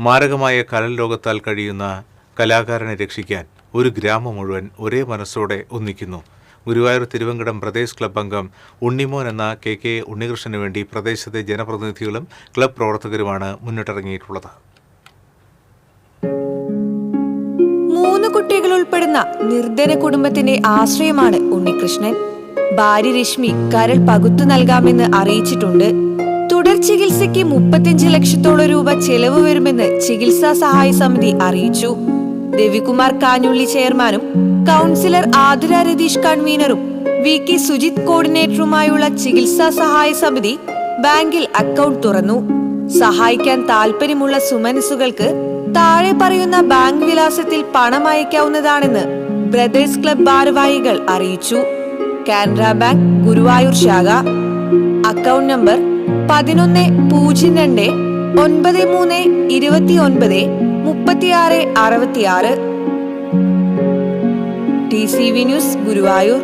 മാരകമായ കലൽ രോഗത്താൽ കഴിയുന്ന കലാകാരനെ രക്ഷിക്കാൻ ഒരു ഗ്രാമം മുഴുവൻ ഒരേ മനസ്സോടെ ഒന്നിക്കുന്നു. ഗുരുവായൂർ തിരുവങ്കടം പ്രദേശ് ക്ലബ് അംഗം ഉണ്ണിമോൻ എന്ന കെ കെ ഉണ്ണികൃഷ്ണന് വേണ്ടി പ്രദേശത്തെ ജനപ്രതിനിധികളും ക്ലബ് പ്രവർത്തകരുമാണ് മുന്നിട്ടിറങ്ങിയിട്ടുള്ളത്. മൂന്ന് കുട്ടികൾ ഉൾപ്പെടുന്ന നിർധന കുടുംബത്തിന്റെ ആശ്രയമാണ് ഉണ്ണികൃഷ്ണൻ. ഭാര്യ രശ്മി കരൾ പകുത്തു നൽകാമെന്ന് അറിയിച്ചിട്ടുണ്ട്. ചികിത്സയ്ക്ക് മുപ്പത്തിയഞ്ച് ലക്ഷത്തോളം രൂപ ചെലവ് വരുമെന്ന് ചികിത്സാ സഹായ സമിതി അറിയിച്ചു. രവികുമാർ കാഞ്ഞുള്ളി ചെയർമാനും കൗൺസിലർ ആതിര രതീഷ് കൺവീനറും വി കെ സുജിത് കോർഡിനേറ്ററുമായുള്ള ചികിത്സാ സഹായ സമിതി ബാങ്കിൽ അക്കൗണ്ട് തുറന്നു. സഹായിക്കാൻ താല്പര്യമുള്ള സുമനസുകൾക്ക് താഴെ പറയുന്ന ബാങ്ക് വിലാസത്തിൽ പണം അയക്കാവുന്നതാണെന്ന് ബ്രദേഴ്സ് ക്ലബ് ഭാരവാഹികൾ അറിയിച്ചു. കാനറ ബാങ്ക് ഗുരുവായൂർ ശാഖ. അക്കൗണ്ട് നമ്പർ പതിനൊന്ന് പൂജ്യം രണ്ട് ഒൻപത് മൂന്ന് ഇരുപത്തി ഒൻപത് മുപ്പത്തിയാറ് അറുപത്തിയാറ്. T C V news Guruvayur.